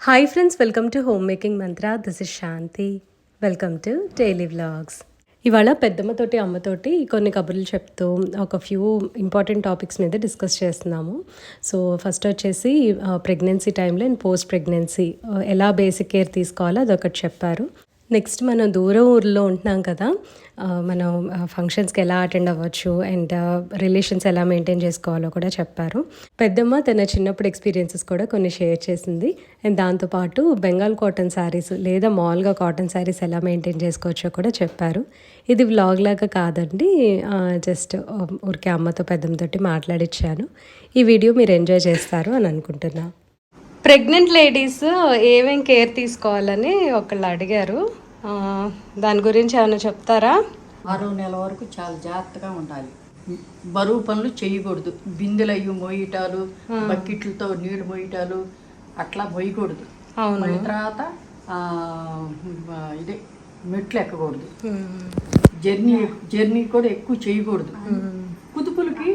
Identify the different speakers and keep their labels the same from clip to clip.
Speaker 1: Hi friends welcome to home making mantra this is Shanti welcome to daily vlogs ఇవాళ పెద్దమ్మతోటి అమ్మతోటి కొన్ని కబుర్లు చెప్తూ ఒక ఫ్యూ ఇంపార్టెంట్ టాపిక్స్ మీద డిస్కస్ చేస్తున్నాము. సో ఫస్ట్ వచ్చేసి ప్రెగ్నెన్సీ టైంలో అండ్ పోస్ట్ ప్రెగ్నెన్సీ ఎలా బేసిక్ కేర్ తీసుకోవాలో అదొకటి చెప్పారు. నెక్స్ట్ మనం దూరం ఊర్లో ఉంటున్నాం కదా మనం ఫంక్షన్స్కి ఎలా అటెండ్ అవ్వచ్చు అండ్ రిలేషన్స్ ఎలా మెయింటైన్ చేసుకోవాలో కూడా చెప్పారు. పెద్దమ్మ తన చిన్నప్పుడు ఎక్స్పీరియన్సెస్ కూడా కొన్ని షేర్ చేసింది. అండ్ దాంతోపాటు బెంగాల్ కాటన్ శారీస్ లేదా మాల్గా కాటన్ శారీస్ ఎలా మెయింటైన్ చేసుకోవచ్చో కూడా చెప్పారు. ఇది వ్లాగ్ లాగా కాదండి జస్ట్ ఊరికే అమ్మతో పెద్దమ్మతోటి మాట్లాడిచ్చాను. ఈ వీడియో మీరు ఎంజాయ్ చేస్తారు అని అనుకుంటున్నాను ప్రెగ్నెంట్ లేడీస్ ఏమేం కేర్ తీసుకోవాలని ఒకళ్ళు అడిగారు. దాని గురించి ఏమైనా చెప్తారా?
Speaker 2: ఆరో నెల వరకు చాలా జాగ్రత్తగా ఉండాలి. బరువు పనులు చేయకూడదు. బిందెలు అయ్యి మోయటాలు బకెట్లతో నీళ్ళు మోయటాలు అట్లా మోయకూడదు.
Speaker 1: అవును.
Speaker 2: మళ్ళీ తర్వాత ఆ, ఇదే మెట్లు ఎక్కకూడదు. జర్నీ జర్నీ కూడా ఎక్కువ చేయకూడదు. కుదుపులకి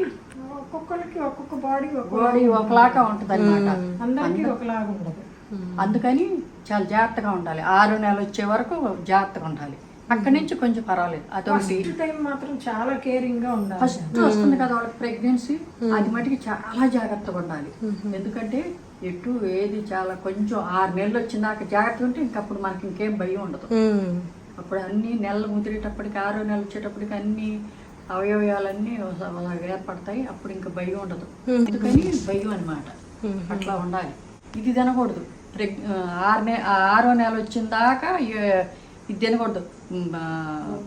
Speaker 3: ఒక్కొక్కరికి ఒక్కొక్క బాడీ
Speaker 2: బాడీ ఒకలాగా ఉంటుంది అనమాట
Speaker 3: అందరికీ ఒకలాగా ఉండదు
Speaker 2: అందుకని చాలా జాగ్రత్తగా ఉండాలి. ఆరు నెలలు వచ్చే వరకు జాగ్రత్తగా ఉండాలి. అక్కడి నుంచి కొంచెం పర్వాలేదు. అదొకటి
Speaker 3: టైం మాత్రం చాలా కేరింగ్గా ఉండాలి.
Speaker 2: ఫస్ట్ వస్తుంది కదా వాళ్ళకి ప్రెగ్నెన్సీ అది మటుకి చాలా జాగ్రత్తగా ఉండాలి. ఎందుకంటే ఎటు ఏది చాలా కొంచెం ఆరు నెలలు వచ్చిందాక జాగ్రత్త ఉంటే ఇంకప్పుడు మనకి ఇంకేం భయం ఉండదు. అప్పుడు అన్ని నెలలు ముదిరేటప్పటికి ఆరో నెలలు వచ్చేటప్పటికి అన్ని అవయవాలన్నీ ఏర్పడతాయి. అప్పుడు ఇంకా భయం ఉండదు. అందుకని భయం అన్నమాట. అట్లా ఉండాలి. ఇది తినకూడదు. ప్రెగ్ ఆరు నె ఆరో నెల వచ్చిన దాకా ఇది తినకూడదు.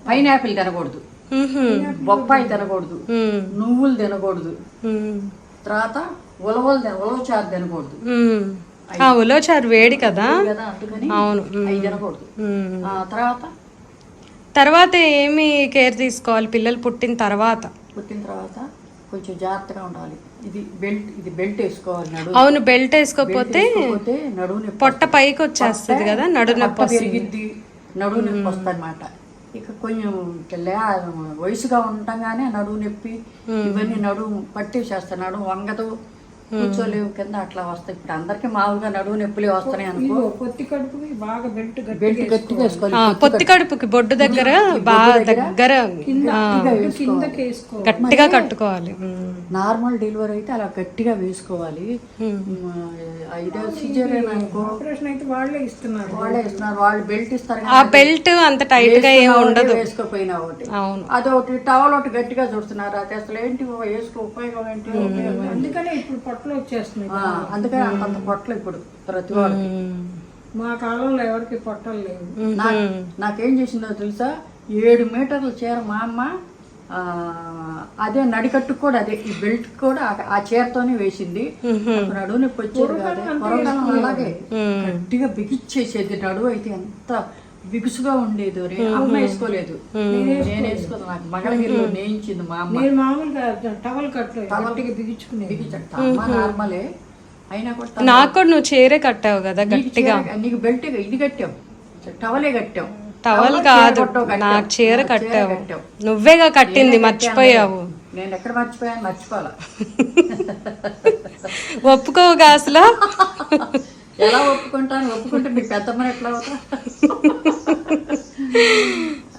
Speaker 2: పైనాపిల్ తినకూడదు. బొప్పాయి తినకూడదు. నువ్వులు తినకూడదు. తర్వాత ఉలవలు ఉలవచారు తినకూడదు.
Speaker 1: ఉలోచారు వేడి కదా? అవును.
Speaker 2: అవి తినకూడదు. తర్వాత?
Speaker 1: తర్వాత ఏమి కేర్ తీసుకోవాలి? పిల్లలు పుట్టిన తర్వాత.
Speaker 2: పుట్టిన తర్వాత కొంచెం జాగ్రత్తగా ఉండాలి. ఇది బెల్ట్ ఇది బెల్ట్ వేసుకోవాలి నడు
Speaker 1: అవును బెల్ట్ వేసుకోకపోతే
Speaker 2: నడువు
Speaker 1: పొట్ట పైకి వచ్చేస్తుంది కదా నడు నొప్పి
Speaker 2: పెరిగిద్ది నడువు నొప్పి వస్తుంది అనమాట ఇక కొంచెం వయసుగా ఉండగానే నడువు నొప్పి ఇవన్నీ నడువు పట్టేసేస్తాయి నడుము వంగదు కూర్చోలేవు కింద అట్లా వస్తాయి. ఇప్పుడు అందరికీ మామూలుగా నడువు నొప్పులే వస్తున్నాయి అనుకో.
Speaker 3: పొత్తి కడుపుకి బాగా బెల్ట్
Speaker 2: బెల్ట్ గట్టిగా వేసుకోవాలి.
Speaker 1: ఆ, పొత్తి కడుపుకి బొడ్డు దగ్గర బాగా దగ్గర గట్టిగా కట్టుకోవాలి.
Speaker 2: నార్మల్ డెలివరీ అయితే అలా గట్టిగా వేసుకోవాలి. ఐదో సిజేరియన్ అనుకో.
Speaker 3: ఆపరేషన్ అయితే వాళ్ళే ఇస్తున్నారు.
Speaker 2: వాళ్ళే ఇస్తున్నారు. వాళ్ళు బెల్ట్ ఇస్తారు
Speaker 1: ఆ బెల్ట్ అంత టైట్గా ఏమి ఉండదు.
Speaker 2: వేసుకోపోయినా ఒకటి.
Speaker 1: అవును.
Speaker 2: అదొకటి టవల్ ఒకటి గట్టిగా చూస్తున్నారు. అది అసలు ఏంటి వేసుకో ఉపయోగం ఏంటి?
Speaker 3: అందుకనే ఇప్పుడు పొట్టలు వచ్చేస్తున్నాయి.
Speaker 2: అందుకని అంతంత పొట్టలు ఇప్పుడు ప్రతి వాళ్ళకి
Speaker 3: మా కాలంలో ఎవరికి పొట్టలు లేవు.
Speaker 2: నాకేం చేసిందో తెలుసా? ఏడు మీటర్ల చీర మా అమ్మ ఆ, అదే నడికట్టుకు కూడా అదే ఈ బెల్ట్ కూడా ఆ- చీరతోనే వేసింది. నడువు నొప్పి వచ్చేది అలాగే గట్టిగా బిగిచ్చేసేది నడువు అయితే ఎంత బిగుసుగా ఉండేది. అమ్మ వేసుకోలేదు. నేను వేసుకోదు నాకు మంగళగిరిలో నేయించింది మా అమ్మ.
Speaker 3: నేను మామూలుగా టవల్
Speaker 2: బిగించట అమ్మ నార్మలే. అయినా కూడా
Speaker 1: నాకు కూడా నువ్వు చీరే కట్టావు కదా గట్టిగా.
Speaker 2: నీకు బెల్ట్ ఇది కట్టాం టవలే కట్టాం
Speaker 1: టవల్ కాదు. నాకు చీర కట్టావు.
Speaker 2: కట్టాం.
Speaker 1: నువ్వేగా కట్టింది మర్చిపోయావు.
Speaker 2: నేను ఎక్కడ మర్చిపోయాను మర్చిపోవాలా?
Speaker 1: ఒప్పుకోవుగా అసలు
Speaker 2: ఎలా ఒప్పుకుంటాను? ఒప్పుకుంటే మీకు పెద్దమ్మని ఎట్లా అవుతా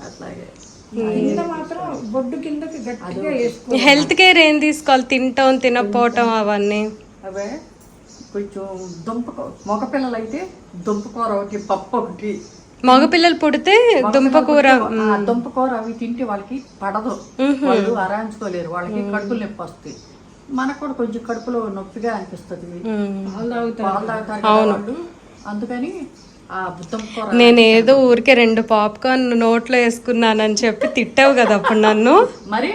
Speaker 2: అట్లాగే.
Speaker 3: కింద మాత్రం బొడ్డు కిందకి గట్టిగా వేసుకో.
Speaker 1: హెల్త్ కేర్ ఏం తీసుకోవాలి? తింటాం తినకపోవటం అవన్నీ.
Speaker 2: అవే. కొంచెం దుంపకూ మగపిల్లలు అయితే దుంపకూర ఒకటి పప్పు ఒకటి.
Speaker 1: మగపిల్లలు పుడితే దుంపకూర
Speaker 2: దుంపకూర అవి తింటే వాళ్ళకి పడదు. వాళ్ళు అరాయించుకోలేరు వాళ్ళకి కడుపులు నొప్పి వస్తాయి మనకు కూడా కొంచెం కడుపులో నొప్పిగా అనిపిస్తుంది
Speaker 3: పాలు తాగుతారు.
Speaker 2: వాళ్ళు అందుకని
Speaker 1: నేను ఏదో ఊరికే రెండు పాప్కార్న్ నోట్లో వేసుకున్నానని చెప్పి తిట్టావు కదా అప్పుడు నన్ను.
Speaker 2: మరి?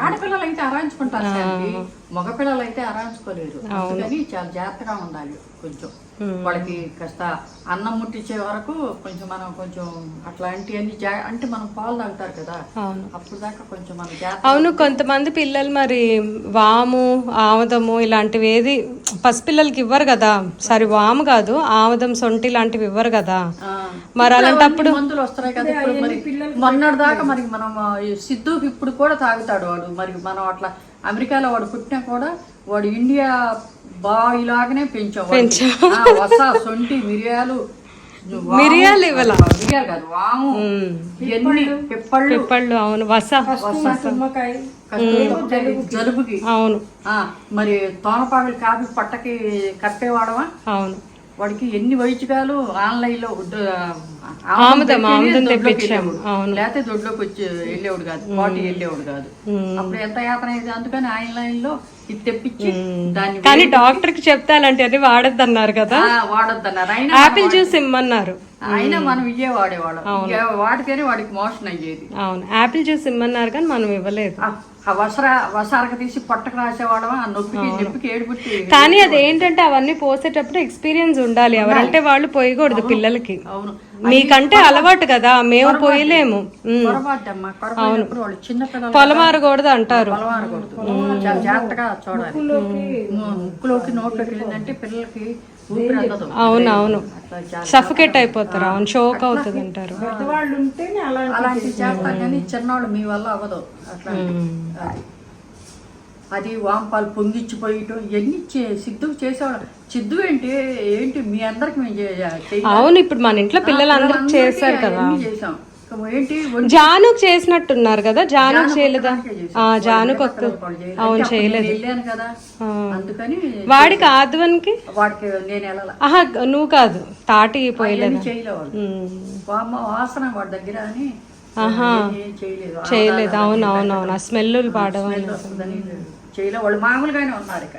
Speaker 2: ఆడపిల్లలు అయితే అరాయించుకుంటారు మగపిల్లలు అయితే అరాయించుకోలేరు అందుకని చాలా జాగ్రత్తగా ఉండాలి కొంచెం. వాళ్ళకి కాస్త అన్నం ముట్టించే వరకు కొంచెం మనం కొంచెం అట్లాంటివన్నీ జా అంటే మనం పాలు తాగుతారు కదా.
Speaker 1: అవును.
Speaker 2: అప్పుడు దాకా కొంచెం మనం జాగ్రత్త
Speaker 1: అవును కొంతమంది పిల్లలు మరి వాము ఆముదము ఇలాంటివి ఏది పసిపిల్లలకి ఇవ్వరు కదా. సరే వాము కాదు ఆముదం సొంటి లాంటివి ఇవ్వరు కదా.
Speaker 2: ఆ,
Speaker 1: మరి అలాంటప్పుడు
Speaker 2: అన్ని మందులు వస్తున్నాయి కదా. ఇప్పుడు మరి మొన్నటి దాకా మరి మనం సిద్ధుకి ఇప్పుడు కూడా తాగుతాడు వాడు. మరి మనం అట్లా అమెరికాలో వాడు పుట్టినా కూడా వాడు ఇండియా బాయిలాగానే పెంచాం వాడిని. ఆ, వస సొంటి మిరియాలు.
Speaker 1: మిరియాలు ఇవ్వాల?
Speaker 2: మిరియాలు కాదు వాము. ఎన్ని పిప్పళ్ళు.
Speaker 1: పిప్పళ్ళు. అవును. వస.
Speaker 3: నిమ్మకాయ.
Speaker 2: కస్తూరి జలుబుకి.
Speaker 1: అవును.
Speaker 2: ఆ, మరి తోనపాకులు కాఫీ పట్టకి కట్టేవాడమా
Speaker 1: అవును.
Speaker 2: వాడికి ఎన్ని వైద్యకాలు ఆన్లైన్లో
Speaker 1: ఆముదం, ఆముదం తెప్పించాము. అవును.
Speaker 2: లేకపోతే దొడ్లోకి వచ్చి వెళ్ళేవాడు కాదు పాటి వెళ్ళేవాడు కాదు. అప్పుడు ఎంత యాతన అయింది అందుకని ఆన్లైన్లో ఇది తెప్పించి దాన్ని
Speaker 1: కానీ డాక్టర్కి చెప్తే అలాంటివన్నీ వాడొద్దన్నారు కదా.
Speaker 2: వాడొద్దన్నారు. అయినా
Speaker 1: యాపిల్ జ్యూస్ ఇమ్మన్నారు.
Speaker 2: అయినా మనం ఇయ్యే వాడేవాళ్ళం. వాడితేనే వాడికి మోషన్ అయ్యేది.
Speaker 1: అవును. యాపిల్ జ్యూస్ ఇమ్మన్నారు కానీ మనం ఇవ్వలేదు.
Speaker 2: వసర వసారక తీసి పొట్టకు రాసేవాడమా ఆ నొప్పికి నొప్పికి ఏడుపుట్టి
Speaker 1: కానీ అది ఏంటంటే అవన్నీ పోసేటప్పుడు ఎక్స్పీరియన్స్ ఉండాలి. ఎవరంటే వాళ్ళు పోయకూడదు పిల్లలకి.
Speaker 2: అవును.
Speaker 1: మీకంటే అలవాటు కదా మేము పోయలేము.
Speaker 2: పిల్లలు
Speaker 1: పొలమారకూడదు అంటారు.
Speaker 2: పొలమారకూడదు. చాలా జాగ్రత్తగా చూడాలి. ము- ముక్కులోకి నోట్లోకి వెళ్ళిందంటే పిల్లలకి ఊపిరి అందదు.
Speaker 1: అవును అవును. సఫకేట్ అయిపోతారు. అవును షోక్ అవుతుంది అంటారు.
Speaker 2: చేస్తారు. కానీ చిన్నవాళ్ళు మీ వల్ల అవ్వదు. అట్లా అది వాంపాలు పొంగిచ్చిపోయటం ఇవన్నీ సిద్ధుకు చేసేవాడు. సిద్ధు ఏంటి ఏంటి మీ అందరికి మేము.
Speaker 1: అవును ఇప్పుడు మన ఇంట్లో పిల్లలందరూ
Speaker 2: అందరికీ
Speaker 1: చేశారు కదా.
Speaker 2: చేసాం
Speaker 1: జానుకు చేసినట్టున్నారు కదా జానుకు చేయలేదా? జానుకు ఒక్క
Speaker 2: చేయలేదు.
Speaker 1: అవును చేయలేదు. వాడికి ఆద్వన్కి?
Speaker 2: వాడికి నేను వెళ్ళాల.
Speaker 1: ఆహా నువ్వు కాదు తాటి పోయలేదు?
Speaker 2: చేయలేదు.
Speaker 1: అవును అవును అవును. ఆ స్మెల్ పాడవ
Speaker 2: స్మెల్ వస్తుందని చేయలే వాళ్ళు మామూలుగానే ఉన్నారు ఇక.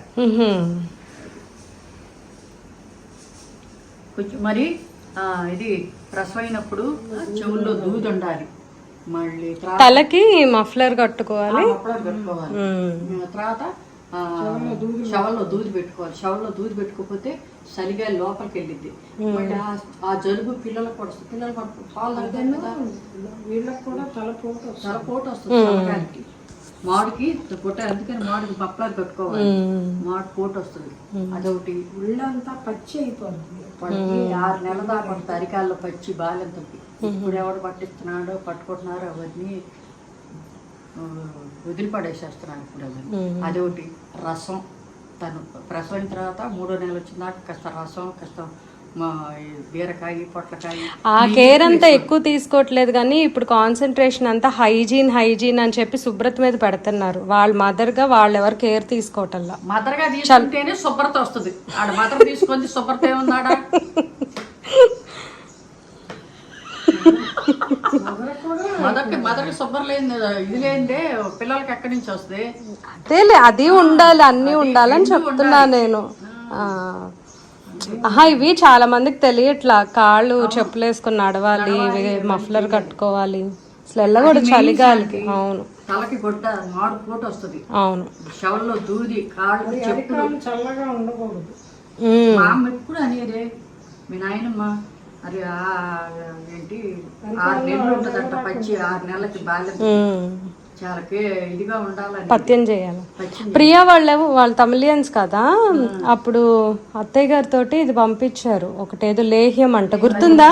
Speaker 2: కొంచెం మరి ఆ, ఇది ప్రసవైనప్పుడు చెవుల్లో దూది ఉండాలి. మళ్ళీ
Speaker 1: తలకి మఫ్లర్ కట్టుకోవాలి.
Speaker 2: ఆ, తర్వాత ఆ, షవల్లో దూది పెట్టుకోవాలి. షవల్లో దూది పెట్టుకోకపోతే సరిగా లోపలికి వెళ్ళిద్ది. మళ్ళీ ఆ- ఆ జలుబు పిల్లలకు కూడా వస్తుంది. పిల్లలు కూడా పాలు తాగుతారు కదా.
Speaker 3: వీళ్ళకి కూడా తలపోటు
Speaker 2: చాలా పోటు వస్తుంది మాడికి పొట్ట అందుకని మాడికి బప్పలాలు పెట్టుకోవాలి. మాడి పోటు వస్తుంది. అదొకటి.
Speaker 3: ఒళ్ళంతా పచ్చి అయిపోతుంది.
Speaker 2: ఆరు నెలల దాకా ఉంటుంది అరికాల్లో పచ్చి బాలెంత ఇప్పుడు ఎవడు పట్టిస్తున్నాడో పట్టుకుంటున్నారో అవన్నీ వదిలిపడేసేస్తున్నాను ఇప్పుడు అవన్నీ అదొకటి. రసం. తను ప్రసవం తర్వాత మూడో నెలలు వచ్చిందాక కాస్త రసం కాస్త
Speaker 1: ఆ కేర్ అంతా ఎక్కువ తీసుకోవట్లేదు కానీ ఇప్పుడు కాన్సన్ట్రేషన్ అంతా హైజీన్ హైజీన్ అని చెప్పి శుభ్రత మీద పెడుతున్నారు. వాళ్ళ మదర్గా వాళ్ళు ఎవరు కేర్ తీసుకోవటల్లా
Speaker 2: మదర్గా తీసుకుంటేనే శుభ్రత వస్తుంది. ఆడ మదర్ తీసుకుంది శుభ్రత ఏముందాడ? మదర్కి మదర్కి శుభ్ర లేని ఇది లేనిదే పిల్లలకి ఎక్కడి నుంచి వస్తుంది?
Speaker 1: అదేలే అది ఉండాలి అన్నీ ఉండాలని చెప్తున్నా నేను. ఆ. ఆహా ఇవి చాలా మందికి తెలియట్లా కాళ్ళు చెప్పులు వేసుకొని నడవాలి ఇవి మఫ్లర్ కట్టుకోవాలి. అసలు వెళ్ళకూడదు చలిగాలికి. అవును.
Speaker 2: తలకి గుడ్డ మాడు పూట వస్తుంది.
Speaker 1: అవును.
Speaker 2: షవల్లో దూది కాళ్ళు చెప్పులు.
Speaker 3: చల్లగా ఉండకూడదు.
Speaker 1: ఉమ్.
Speaker 2: మా అమ్మ ఎప్పుడు అనేదే మీ నాయనమ్మ అది ఏంటి ఆరు నెలలు ఉంటుందంట పచ్చి ఆరు నెలలకి బాల్యం.
Speaker 1: పత్యం చేయాలి. ప్రియా వాళ్ళ వాళ్ళు తమిళియన్స్ కదా? అప్పుడు అత్తయ్య గారితో ఇది పంపించారు. ఒకటేదో లేహ్యం అంట. గుర్తుందా?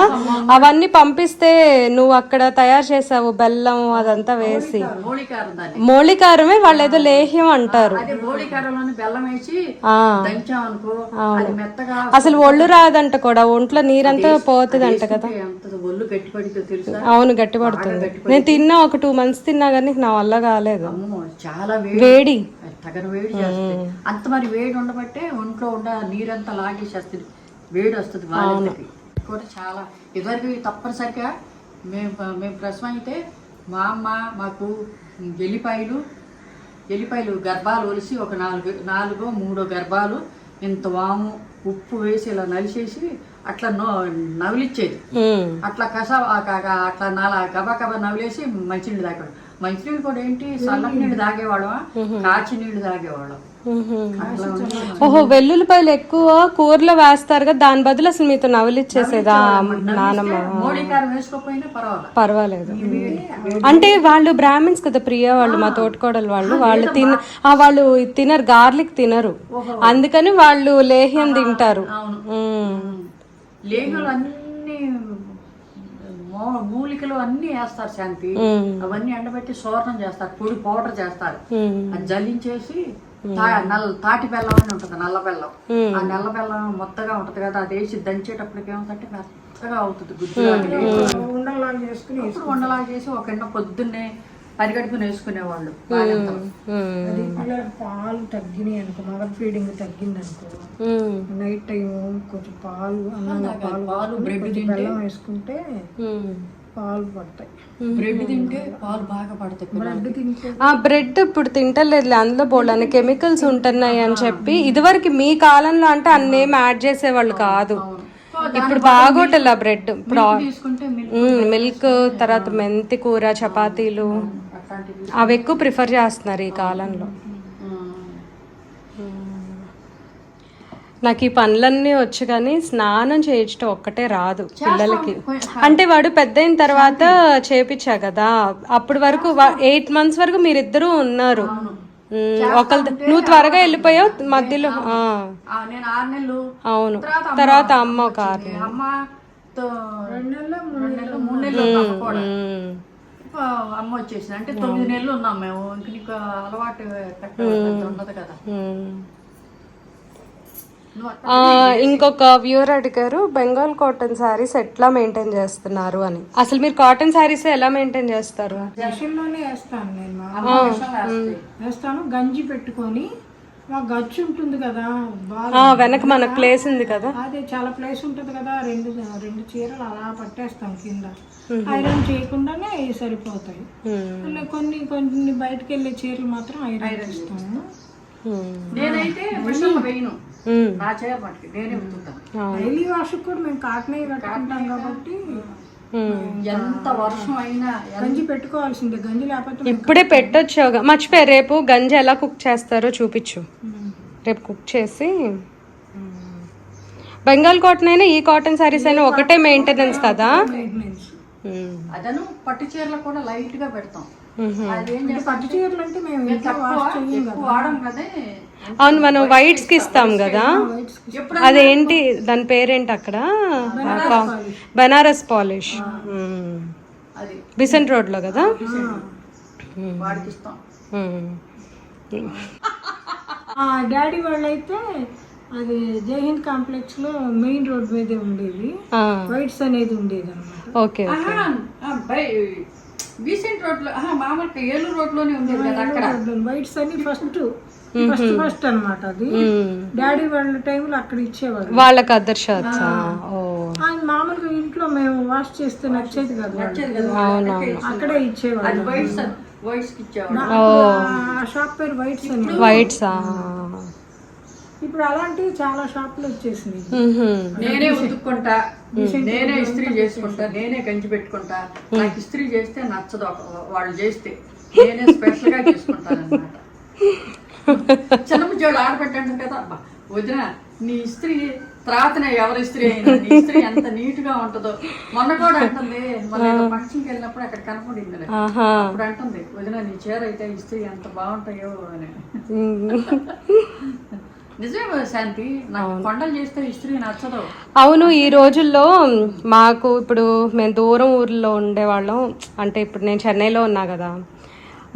Speaker 1: అవన్నీ పంపిస్తే నువ్వు అక్కడ తయారు చేసావు బెల్లం అదంతా వేసి. మౌళికారమే వాళ్ళు ఏదో లేహ్యం అంటారు. అసలు ఒళ్ళు రాదంట కూడా. ఒంట్లో నీరంతా పోతుందంట కదా.
Speaker 2: ఒళ్ళు గట్టిపడితో తెలుసా?
Speaker 1: అవును గట్టిపడుతుంది. నేను తిన్నా ఒక టూ మంత్స్ తిన్నా కానీ నా వల్ల కాలేదు.
Speaker 2: చాలా వేడి.
Speaker 1: వేడి.
Speaker 2: తగన వేడి చేస్తుంది. అంత మరి వేడి ఉండబట్టే ఒంట్లో ఉండ నీరంతా లాగేసేస్తుంది. వేడి వస్తుంది వాళ్ళకి కూడా చాలా. ఇదివరకు తప్పనిసరిగా మేము మేము ప్రసవం అయితే మా అమ్మ మాకు ఎల్లిపాయలు ఎల్లిపాయలు గర్భాలు ఒలిసి ఒక నాలుగు నాలుగో మూడో గర్భాలు ఇంత వాము ఉప్పు వేసి ఇలా నలిసేసి అట్లా నో నవిలిచ్చేది. అట్లా కస అట్లా నాలా గబా గబా నవ్వులేసి మంచినీళ్ళు తాగేవాడు మంచినీళ్ళు కూడా ఏంటి? చల్లటి నీళ్ళు తాగేవాళ్ళం. కాచి నీళ్ళు తాగేవాళ్ళం.
Speaker 1: ఓహో వెల్లుల్లిపాయలు ఎక్కువ కూరలో వేస్తారు కదా దాని బదులు అసలు మీతో నవలిచ్చేసేదా నానమ్మ.
Speaker 2: పర్వాలేదు.
Speaker 1: అంటే వాళ్ళు బ్రాహ్మిన్స్ కదా ప్రియ వాళ్ళు మా తోటకోడలు వాళ్ళు. వాళ్ళు తిన ఆ, వాళ్ళు తినరు గార్లిక్ తినరు. అందుకని వాళ్ళు లేహ్యం తింటారు.
Speaker 2: లేగులు అన్ని మూలికలు అన్ని వేస్తారు శాంతి. అవన్నీ ఎండబెట్టి సోరణం చేస్తారు పొడి పౌడర్ చేస్తారు. అది జల్లించేసి తా- నల్ల తాటి బెల్లం అని ఉంటుంది నల్ల బెల్లం. ఆ నల్ల బెల్లం మొత్తగా ఉంటది కదా అది వేసి దంచేటప్పటికి ఏమవుతుందంటే మెత్తగా అవుతుంది గుజ్జు
Speaker 3: ఉండలాగా చేసుకుని
Speaker 2: ఇప్పుడు ఉండలా చేసి ఒక ఎండ పొద్దున్నే పరిగడుపుని వేసుకునేవాళ్ళు.
Speaker 3: అది పాలు తగ్గినాయి అనుకో మదర్ ఫీడింగ్ తగ్గింది అనుకో. నైట్ టైం కొంచెం పాలు అన్నంలో పాలు
Speaker 2: పాలు బ్రెడ్
Speaker 3: బెల్లం వేసుకుంటే పాలు పడతాయి.
Speaker 2: బ్రెడ్ తింటే పాలు బాగా పడతాయి.
Speaker 3: బ్రెడ్ తింటే?
Speaker 1: ఆ బ్రెడ్ ఇప్పుడు తింటలేదు అందులో బోల్డ్ కెమికల్స్ ఉంటున్నాయి అని చెప్పి ఇదివరకు మీ కాలంలో అంటే అన్నేం యాడ్ చేసేవాళ్ళు కాదు. ఇప్పుడు బాగోటల్ ఆ బ్రెడ్.
Speaker 2: మిల్క్
Speaker 1: మిల్క్ తర్వాత మెంతి కూర చపాతీలు. అవి ఎక్కువ ప్రిఫర్ చేస్తున్నారు ఈ కాలంలో. నాకు ఈ పనులన్నీ వచ్చు కానీ స్నానం చేయించడం ఒక్కటే రాదు పిల్లలకి. అంటే వాడు పెద్ద అయిన తర్వాత చేపించా కదా. అప్పటి వరకు ఎయిట్ మంత్స్ వరకు మీరిద్దరూ ఉన్నారు. ఒకళ్ళ నువ్వు త్వరగా వెళ్ళిపోయావు మధ్యలో ఆ,
Speaker 2: ఆ, నేను ఆరు నెలలు.
Speaker 1: అవును.
Speaker 2: తర్వాత అమ్మ
Speaker 1: ఒక ఆరు.
Speaker 2: అమ్మ వచ్చేసింది. అంటే తొమ్మిది నెలలు ఉన్నాం మేము. ఇంక నీకు అలవాటు కట్ట ఉండదు కదా.
Speaker 1: ఇంకొక వ్యూర్ అడిగారు బెంగాల్ కాటన్ శారీస్ ఎట్లా మెయింటైన్ చేస్తున్నారు అని. అసలు మీరు కాటన్ శారీస్ ఎలా మెయింటైన్ చేస్తారు?
Speaker 3: వేస్తాను నేను. వేస్తాను. గంజి పెట్టుకొని గచ్చు ఉంటుంది కదా
Speaker 1: వెనక మనకు ప్లేస్ ఉంది కదా.
Speaker 3: అదే చాలా ప్లేస్ ఉంటుంది కదా రెండు రెండు చీరలు అలా పట్టేస్తాం కింద. ఐరన్ చేయకుండానే అవి సరిపోతాయి. కొన్ని కొన్ని బయటకు వెళ్ళే చీరలు మాత్రం ఐరన్ ఇస్తాము
Speaker 2: నేనైతే వేయను
Speaker 3: డైలీ వాష్ కూడా మేము కాటనే కట్టుకుంటాం కాబట్టి.
Speaker 2: ఎంత వర్షం అయినా
Speaker 3: గంజి పెట్టుకోవాల్సిందే గంజి లేకపోతే
Speaker 1: ఇప్పుడే పెట్టొచ్చు మర్చిపోయి రేపు గంజి ఎలా కుక్ చేస్తారో చూపించు. రేపు కుక్ చేసి బెంగాల్ కాటన్ అయినా ఈ కాటన్ శారీస్ అయినా ఒకటే మెయింటెనెన్స్ కదా?
Speaker 2: అదను పట్టు చీరలు కూడా లైట్గా పెడతాం.
Speaker 3: పట్టు చీరలు అంటే మేము ఇంట్లో
Speaker 2: తక్కువ
Speaker 3: వాష్ చేయం
Speaker 2: ఎక్కువ వాడం కదే.
Speaker 1: అవును మనం వైట్స్కి ఇస్తాం కదా. అదేంటి? దాని పేరేంటి అక్కడ? బనారస్ పాలిష్.
Speaker 2: అది.
Speaker 1: బిసెంట్ రోడ్లో కదా
Speaker 3: డాడీ వాళ్ళైతే అది జైహింద్ కాంప్లెక్స్లో మెయిన్ రోడ్ మీదే ఉండేది. వైట్స్ అనేది ఉండేది అనమాట
Speaker 1: ఓకే.
Speaker 2: బీసెంట్ రోడ్లో ఆహా, మామూలుగా ఏలూరు రోడ్లోనే కదా అక్కడ?
Speaker 3: వైట్స్ అని ఫస్ట్ ఫస్ట్ ఫస్ట్ అన్నమాట అది. డాడీ వాళ్ళ టైంలో అక్కడ ఇచ్చేవాడు
Speaker 1: వాళ్ళకి అదర్ షర్ట్స్ ఓ.
Speaker 3: ఆయన మామూలుగా ఇంట్లో మేము వాష్ చేస్తే నచ్చేది కదా అక్కడే ఇచ్చేవాడు
Speaker 2: అది వైట్స్ వైట్స్
Speaker 3: ఆ షాప్ పేరు వైట్స్ అని
Speaker 1: వైట్స్?
Speaker 3: ఇప్పుడు అలాంటివి చాలా షాపులు వచ్చేసినాయి.
Speaker 2: నేనే ఉతుక్కుంటా నేనే ఇస్త్రీ చేసుకుంటా నేనే గంజి పెట్టుకుంటా. నాకు ఇస్త్రీ చేస్తే నచ్చదు వాళ్ళు చేస్తే. నేనే స్పెషల్గా చేసుకుంటాను అనమాట చిన్న ముచ్చోళ్ళు ఆడబెట్టాను కదా అబ్బా వదిన నీ ఇస్త్రీ త్రాతనే ఎవరి ఇస్త్రీ అయినా నీ ఇస్త్రీ ఎంత నీట్గా ఉంటుందో. మొన్న కూడా అంటుంది మొన్న ఫంక్షన్కి వెళ్ళినప్పుడు అక్కడ కనపడింది అప్పుడు అంటుంది వదిన నీ చీర అయితే ఇస్త్రీ ఎంత బాగుంటాయో అని. నిజమే శాంతి? నాకు కొండలు చేస్తే ఇస్త్రీ నచ్చదు.
Speaker 1: అవును ఈ రోజుల్లో మాకు ఇప్పుడు మేము దూరం ఊర్లో ఉండేవాళ్ళం. అంటే ఇప్పుడు నేను చెన్నైలో ఉన్నా కదా.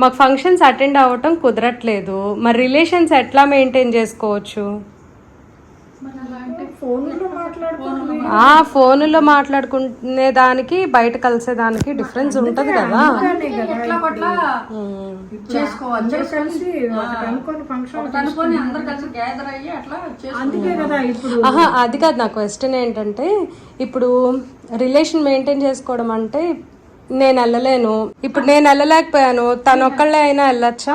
Speaker 1: మాకు ఫంక్షన్స్ అటెండ్ అవ్వటం కుదరట్లేదు. మరి రిలేషన్స్ ఎట్లా మెయింటైన్ చేసుకోవచ్చు?
Speaker 2: మరి అలా అంటే
Speaker 3: ఫోన్లో
Speaker 1: ఆ ఫోన్లో మాట్లాడుకునే దానికి బయట కలిసేదానికి డిఫరెన్స్ ఉంటుంది కదా. ఆహా అది కాదు నా క్వశ్చన్ ఏంటంటే ఇప్పుడు రిలేషన్ మెయింటైన్ చేసుకోవడం అంటే నేను వెళ్ళలేను. ఇప్పుడు నేను వెళ్ళలేకపోయాను. తను ఒక్కళ్ళే అయినా వెళ్ళొచ్చా?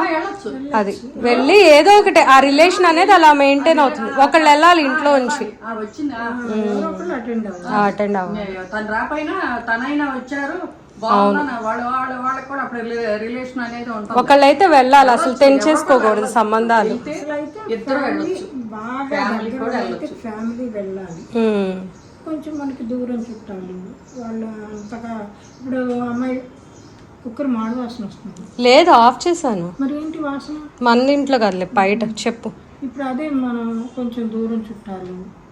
Speaker 1: అది. వెళ్ళి ఏదో ఒకటి ఆ రిలేషన్ అనేది అలా మెయింటైన్ అవుతుంది. ఒకళ్ళు వెళ్ళాలి ఇంట్లో ఉంచి
Speaker 2: ఆ వచ్చింది. ఆ,
Speaker 3: ఎవరో ఒకళ్ళు అటెండ్ అవ్వాలి.
Speaker 1: అటెండ్ అవ్వాలి.
Speaker 2: తను రాపోయినా తనైనా వచ్చారు. బాగుందని వాళ్ళు వాళ్ళ వాళ్ళకి కూడా అప్పుడు రిలేషన్ అనేది ఉంటుంది.
Speaker 1: ఒకళ్ళు అయితే వెళ్ళాలి అసలు తెంచేసుకోకూడదు సంబంధాలు.
Speaker 3: ఫ్యామిలీ వెళ్ళాలి. కొంచెం మనకి దూరం చుట్టాలు. వాళ్ళు అంతగా ఇప్పుడు అమ్మాయి కుక్కర్ మాడు వాసన వస్తుంది.
Speaker 1: లేదు ఆఫ్ చేశాను.
Speaker 3: మరి ఏంటి వాసన?
Speaker 1: మన ఇంట్లో కదలే బయట చెప్పు.
Speaker 3: ఇప్పుడు అదే మనం కొంచెం దూరం చుట్టాలు.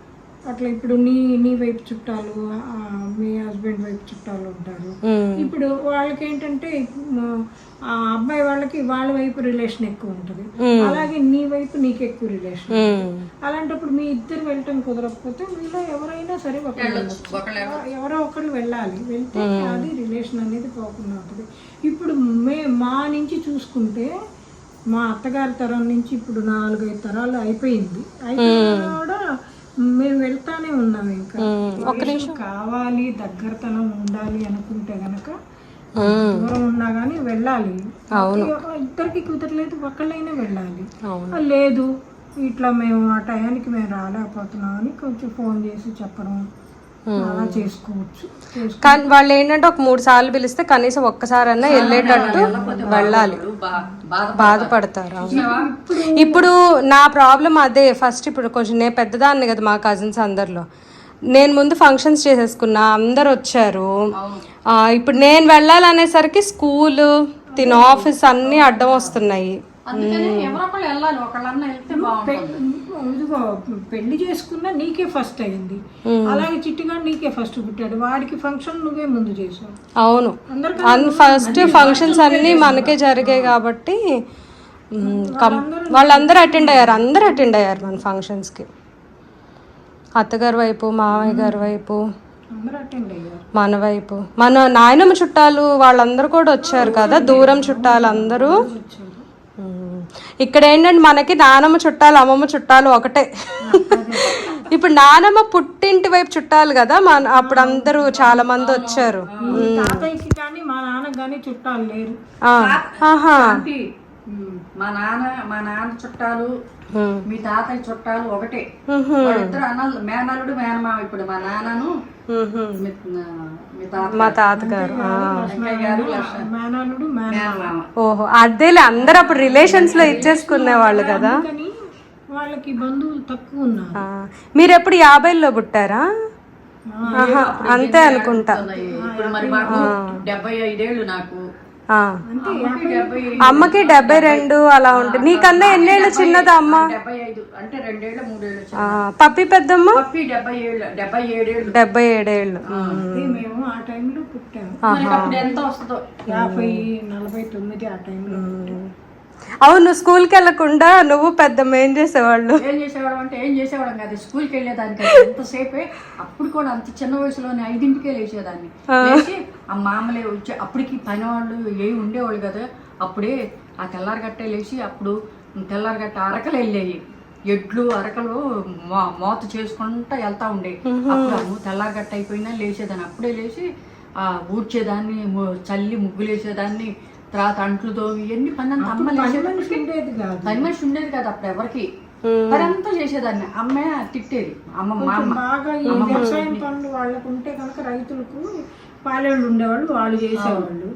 Speaker 3: అట్లా ఇప్పుడు నీ నీ వైపు చుట్టాలు మీ హస్బెండ్ వైపు చుట్టాలు ఉంటారు. ఇప్పుడు వాళ్ళకి ఏంటంటే ఆ అబ్బాయి వాళ్ళకి వాళ్ళ వైపు రిలేషన్ ఎక్కువ ఉంటుంది. అలాగే నీ వైపు నీకు ఎక్కువ రిలేషన్ అలాంటప్పుడు మీ ఇద్దరు వెళ్ళటం కుదరకపోతే మీలో ఎవరైనా సరే ఒకరు వెళ్ళొచ్చు. ఎవరో? ఒకరు వెళ్ళాలి. వెళ్తే అది రిలేషన్ అనేది పోకుండా ఉంటుంది. ఇప్పుడు మే మా నుంచి చూసుకుంటే మా అత్తగారి తరం నుంచి ఇప్పుడు నాలుగైదు తరాలు అయిపోయింది. అయిపోయినా కూడా మేము వెళ్తానే ఉన్నాం ఇంకా. రిలేషన్ కావాలి దగ్గరతనం ఉండాలి అనుకుంటే గనక దూరం ఉన్నా కానీ వెళ్ళాలి. ఇద్దరికి కుదరలేదు ఒకళ్ళైనా వెళ్ళాలి. లేదు ఇట్లా మేము ఆ టయానికి మేము రాలేకపోతున్నాం అని కొంచెం ఫోన్ చేసి చెప్పడం అలా చేసుకోవచ్చు. చేసుకో-
Speaker 1: కానీ వాళ్ళు ఏంటంటే ఒక మూడు సార్లు పిలిస్తే కనీసం ఒక్కసారన్నా వెళ్ళేటట్టు వెళ్ళాలి. బాధపడతారు. ఇప్పుడు నా ప్రాబ్లం అదే ఫస్ట్ ఇప్పుడు కొంచెం నేను పెద్దదాన్ని కదా మా కజిన్స్ అందరిలో. నేను ముందు ఫంక్షన్స్ చేసేసుకున్నా అందరు వచ్చారు. ఇప్పుడు నేను వెళ్ళాలనేసరికి స్కూల్ తిన ఆఫీస్ అన్నీ అడ్డం వస్తున్నాయి.
Speaker 2: అందుకని ఎవరో ఒకళ్ళు వెళ్ళాలి ఒకళ్ళన్నా వెళ్తే బాగుంటుంది.
Speaker 3: ఇదిగో పెళ్ళి చేసుకున్నా నీకే ఫస్ట్ అయింది. అలాగే చిట్టిగా నీకే ఫస్ట్ పుట్టాడు. వాడికి ఫంక్షన్ నువ్వే ముందు చేసావు.
Speaker 1: అవును. ఫస్ట్ ఫంక్షన్స్ అన్నీ మనకే జరిగాయి కాబట్టి కం- వాళ్ళందరూ అటెండ్ అయ్యారు అందరూ అటెండ్ అయ్యారు మన ఫంక్షన్స్కి అత్తగారి వైపు మామయ్య గారి వైపు
Speaker 3: అందరూ అటెండ్ అయ్యారు.
Speaker 1: మన వైపు. మన నాయనమ్మ చుట్టాలు వాళ్ళందరూ కూడా వచ్చారు కదా దూరం చుట్టాలు అందరూ. ఇక్కడ ఏంటంటే మనకి నానమ్మ చుట్టాలు అమ్మమ్మ చుట్టాలు ఒకటే. ఇప్పుడు నానమ్మ పుట్టింటి వైపు చుట్టాలు కదా మన అప్పుడు అందరూ చాలా మంది వచ్చారు.
Speaker 3: మీ కానీ చుట్టాలు లేరు.
Speaker 2: నాన్న మా నాన్న చుట్టాలు. మీ తాతయ్య చుట్టాలు ఒకటే. వాళ్ళిద్దరు అన్నలు మేనల్లుడు మేనమామ. ఇప్పుడు మా నాన్నను. మీ మీ తాత
Speaker 1: మా తాతగారు. ఓహో అదేలే అందరూ అప్పుడు రిలేషన్స్లో ఇచ్చేసుకునే వాళ్ళు కదా.
Speaker 3: కానీ వాళ్ళకి బంధువులు తక్కువ ఉన్నారు.
Speaker 1: మీరు ఎప్పుడు యాభైలో పుట్టారా? అంతే అనుకుంటా.
Speaker 2: ఇప్పుడు మరి మాకు డెబ్బై ఐదేళ్ళు నాకు. అమ్మకి డెబ్బై
Speaker 1: రెండు అలా ఉంటుంది నీకన్నా ఎన్నేళ్ళు చిన్నదా అమ్మ? పప్పి పెద్దమ్మ?
Speaker 2: పప్పి డెబ్బై ఏళ్ళు డెబ్బై ఏడేళ్ళు ఎంత వస్తుందో?
Speaker 3: యాభై నలభై తొమ్మిది ఆ టైంలో
Speaker 1: అవును స్కూల్కి వెళ్ళకుండా నువ్వు పెద్దమ్మ ఏం చేసేవాళ్ళు?
Speaker 2: ఏం చేసేవాడు అంటే ఏం చేసేవాడు కాదు స్కూల్కి వెళ్ళేదానికి ఎంతసేపే అప్పుడు కూడా అంత చిన్న వయసులోనే ఐదింటికే లేచేదాన్ని. లేచి ఆ మామలే వచ్చి అప్పటికి పని వాళ్ళు ఏవి ఉండేవాళ్ళు కదా అప్పుడే ఆ తెల్లారగట్టే లేచి అప్పుడు తెల్లారగట్ట అరకలు వెళ్ళేవి. ఎడ్లు అరకలు మోత చేసుకుంటా వెళ్తా ఉండే. అప్పుడు తెల్లారగట్ట అయిపోయినా లేచేదాన్ని. అప్పుడే లేచి ఆ ఊడ్చేదాన్ని చల్లి ముగ్గులు వేసేదాన్ని తర్వాత అంట్లు తోమి ఇవన్నీ పని అంతా అమ్మ లేచేటప్పటికి
Speaker 3: ఉండేది కాదు.
Speaker 2: పని మనిషి ఉండేది కదా అప్పుడు ఎవరికి? పని అంతా చేసేదాన్ని. అమ్మే తిట్టేది. అమ్మ మా అమ్మ.
Speaker 3: బాగా ఈ వ్యవసాయం పనులు వాళ్ళకు ఉంటే కనుక రైతులకు పాలేళ్ళు ఉండేవాళ్ళు వాళ్ళు చేసేవాళ్ళు.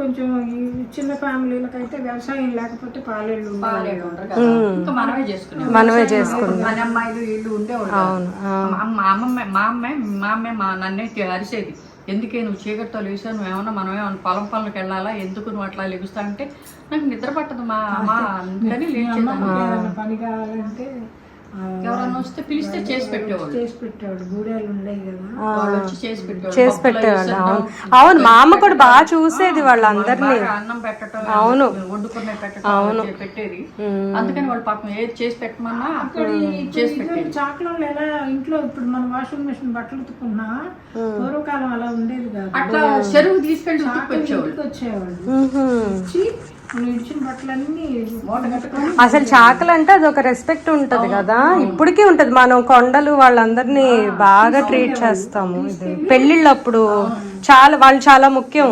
Speaker 3: కొంచెం ఈ చిన్న ఫ్యామిలీలకు అయితే వ్యవసాయం లేకపోతే పాలేళ్ళు
Speaker 2: ఉంటారు కదా. ఇంకా మనమే చేసుకునేవాళ్ళం.
Speaker 1: మనమే చేసుకున్నాం
Speaker 2: మన అమ్మాయిలు వీళ్ళు ఉండేవాళ్ళు. మా అమ్మ అమ్మమ్మ మా అమ్మాయి మా అమ్మాయి మా నన్నే అరిసేది. ఎందుకే నువ్వు చీకటితో లేచావు? నువ్వు ఏమన్నా మనం ఏమన్నా పొలం పనులకు వెళ్ళాలా? ఎందుకు నువ్వు అట్లా లెగుస్తా అంటే నాకు నిద్ర పట్టదు మా అమ్మ అందుకని
Speaker 3: ఏదైనా పని కావాలంటే
Speaker 2: ఎవరన్నా వస్తే పిలిస్తే చేసి పెట్టేవాళ్ళు.
Speaker 3: చేసి పెట్టేవాడు గూడెలు ఉండేవి కదా.
Speaker 2: వాళ్ళు వచ్చి చేసి పెట్టేవాళ్ళు.
Speaker 1: చేసి పెట్టేవాళ్ళు. అవును. అవును మా అమ్మ కూడా బాగా చూసేది వాళ్ళందరినీ.
Speaker 2: అన్నం పెట్టడం
Speaker 1: అవును.
Speaker 2: వండుకునే పెట్టడం చే- పెట్టేది. అందుకని వాళ్ళు పాపం ఏది చేసి పెట్టమన్నా చేసి పెట్టేది.
Speaker 3: చాకులలో ఎలా ఇంట్లో ఇప్పుడు మన వాషింగ్ మెషిన్ బట్టలు ఉతుకున్నా పూర్వకాలం అలా ఉండేది కాదు.
Speaker 2: అట్లా చెరువు తీసుకెళ్ళి
Speaker 3: వచ్చేవాళ్ళు
Speaker 1: అసలు చాకలు అంటే అది ఒక రెస్పెక్ట్ ఉంటది కదా? ఇప్పటికీ ఉంటది. మనం కొండలు వాళ్ళందరినీ బాగా ట్రీట్ చేస్తాము. ఇది పెళ్ళిళ్ళప్పుడు చాలా వాళ్ళు చాలా ముఖ్యం.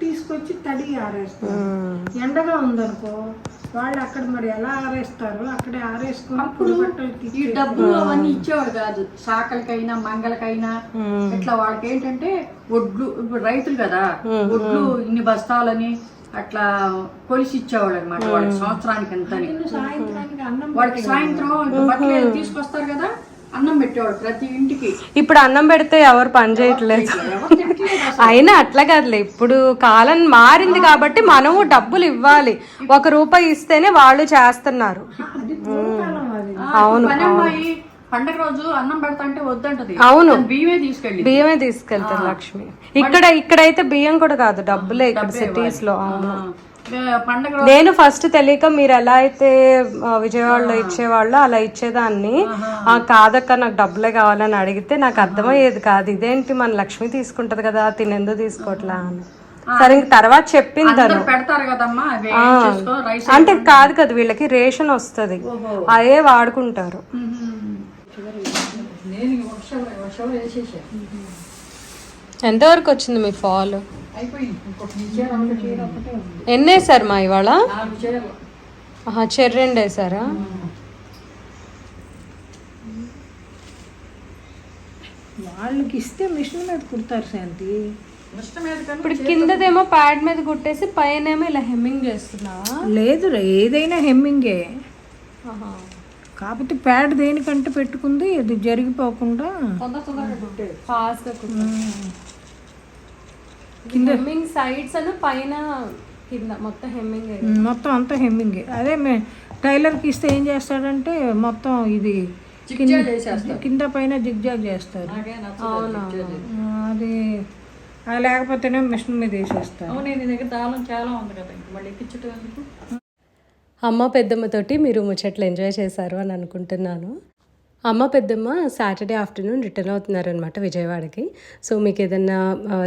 Speaker 3: తీసుకొచ్చి తడి ఆరేస్తారు. ఎండగా ఉందనుకో వాళ్ళు అక్కడ మరి ఎలా ఆరేస్తారో అక్కడే ఆరేసుకొని
Speaker 2: ఈ డబ్బులు అవన్నీ ఇచ్చేవాడు కాదు. సాకలకైనా మంగళకైనా. ఇట్లా వాళ్ళకి ఏంటంటే ఒడ్లు ఇప్పుడు రైతులు కదా ఒడ్లు ఇన్ని బస్తాలని అట్లా కొలిసి ఇచ్చేవాళ్ళు అనమాట వాళ్ళకి సంవత్సరానికి
Speaker 3: అన్నం
Speaker 2: వాళ్ళకి సాయంత్రం బట్టలు తీసుకొస్తారు కదా? అన్నం పెట్టేవాడు ప్రతి ఇంటికి.
Speaker 1: ఇప్పుడు అన్నం పెడితే ఎవరు పని చేయట్లేదు. అయినా అట్లా కాదులే. ఇప్పుడు కాలం మారింది కాబట్టి మనము డబ్బులు ఇవ్వాలి. ఒక రూపాయి ఇస్తేనే వాళ్ళు చేస్తున్నారు.
Speaker 2: అవును పండగ రోజు అన్నం పెడతా అంటే వద్దంటది.
Speaker 1: అవును.
Speaker 2: బియ్యమే తీసుకెళ్ళి
Speaker 1: బియ్యమే తీసుకెళ్తారు లక్ష్మి. ఇక్కడ ఇక్కడైతే బియ్యం కూడా కాదు డబ్బులే ఇక్కడ సిటీస్లో అవును. నేను ఫస్ట్ తెలియక మీరు ఎలా అయితే విజయవాడలో ఇచ్చేవాళ్ళు అలా ఇచ్చేదాన్ని. ఆ కాదక్క నాకు డబ్బులే కావాలని అడిగితే నాకు అర్థమయ్యేది కాదు. ఇదేంటి మన లక్ష్మి తీసుకుంటది కదా తినేందుకు తీసుకోవట్లా అని. సరే ఇంక తర్వాత చెప్పింది తను. అంటే కాదు కదా వీళ్ళకి రేషన్ వస్తుంది. అదే వాడుకుంటారు.
Speaker 2: నేను వర్షం వర్షం వేసేసా.
Speaker 1: ఎంతవరకు వచ్చింది మీ ఫాల్? ఎన్ని వేసారు మా ఇవాళ?
Speaker 2: నాలుగు చీరలు.
Speaker 1: ఆహా, చెర్రి రెండు వేసారా
Speaker 3: వాళ్ళకి ఇస్తే మిషన్ మీద కుడతారు శాంతి.
Speaker 2: ఇష్టం మీద కానీ
Speaker 1: ఇప్పుడు కిందదేమో ప్యాడ్ మీద కుట్టేసి పైన ఏమో ఇలా హెమ్మింగ్ చేస్తున్నావా?
Speaker 3: లేదు ఏదైనా హెమ్మింగే. కాకపోతే ప్యాడ్ దేనికంటే పెట్టుకుంది ఇది జరిగిపోకుండా.
Speaker 2: తొందర
Speaker 1: గా హెమ్మింగ్ సైడ్స్ అను పైన కింద మొత్తం హెమ్మింగ్
Speaker 3: మొత్తం అంతా హెమ్మింగే అదే మే టైలర్కి ఇస్తే ఏం చేస్తాడంటే మొత్తం ఇది కింద పైన జిగ్జాగ్ చేస్తారు. అది అది లేకపోతేనే మిషన్ మీద వేసేస్తారు.
Speaker 2: దగ్గర దాళం చాలా ఉంది కదా మళ్ళీ ఎక్కించటం
Speaker 1: అమ్మ పెద్దమ్మతోటి మీరు ముచ్చట్లు ఎంజాయ్ చేశారు అని అనుకుంటున్నాను. అమ్మ పెద్దమ్మ సాటర్డే ఆఫ్టర్నూన్ రిటర్న్ అవుతున్నారనమాట విజయవాడకి. సో మీకు ఏదన్నా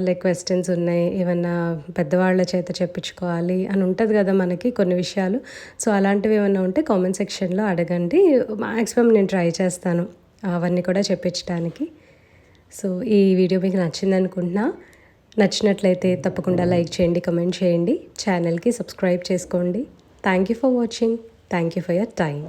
Speaker 1: లైక్ క్వశ్చన్స్ ఉన్నాయి ఏమన్నా పెద్దవాళ్ళ చేత చెప్పించుకోవాలి అని ఉంటుంది కదా మనకి కొన్ని విషయాలు. సో అలాంటివి ఏమైనా ఉంటే కామెంట్ సెక్షన్లో అడగండి. మ్యాక్సిమం నేను ట్రై చేస్తాను అవన్నీ కూడా చెప్పించడానికి సో ఈ వీడియో మీకు నచ్చింది అనుకుంటున్నా నచ్చినట్లయితే తప్పకుండా లైక్ చేయండి కమెంట్ చేయండి. ఛానల్కి సబ్స్క్రైబ్ చేసుకోండి. Thank you for watching thank you for your time